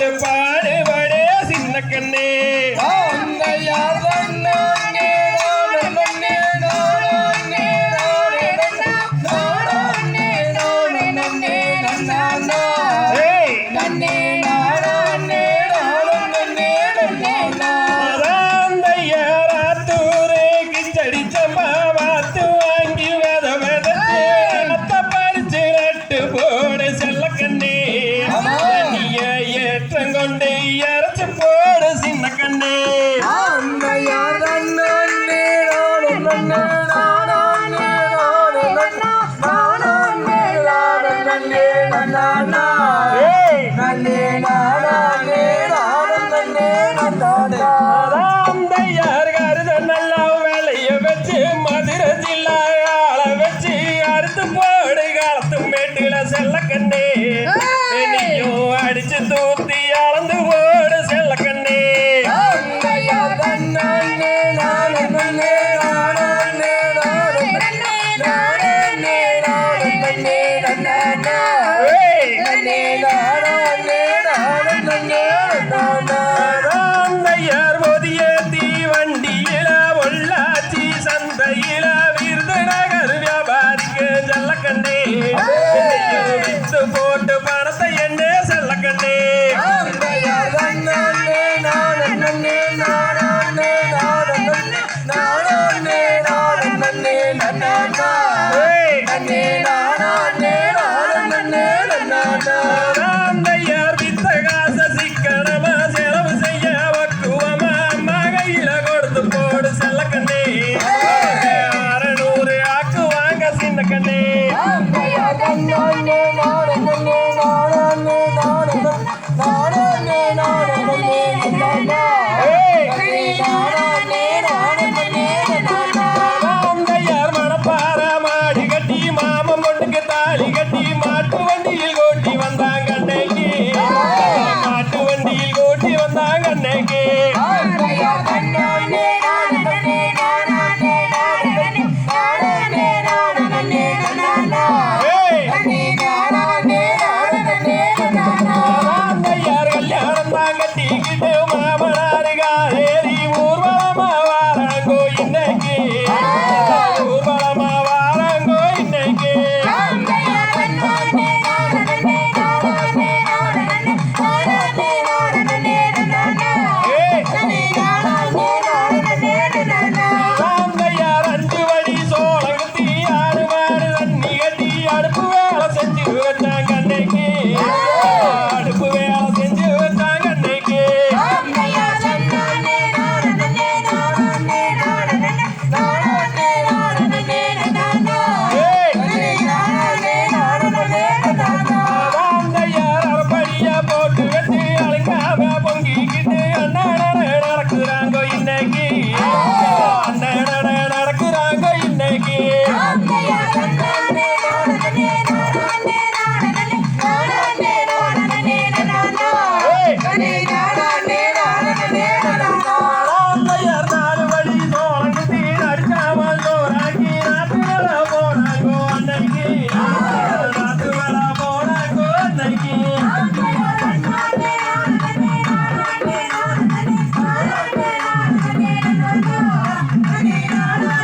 对吧 நன்னே நன்னா செல்ல கண்ணே போட்டு மனத்தை என்ன செல்ல கண்ணே Yeah.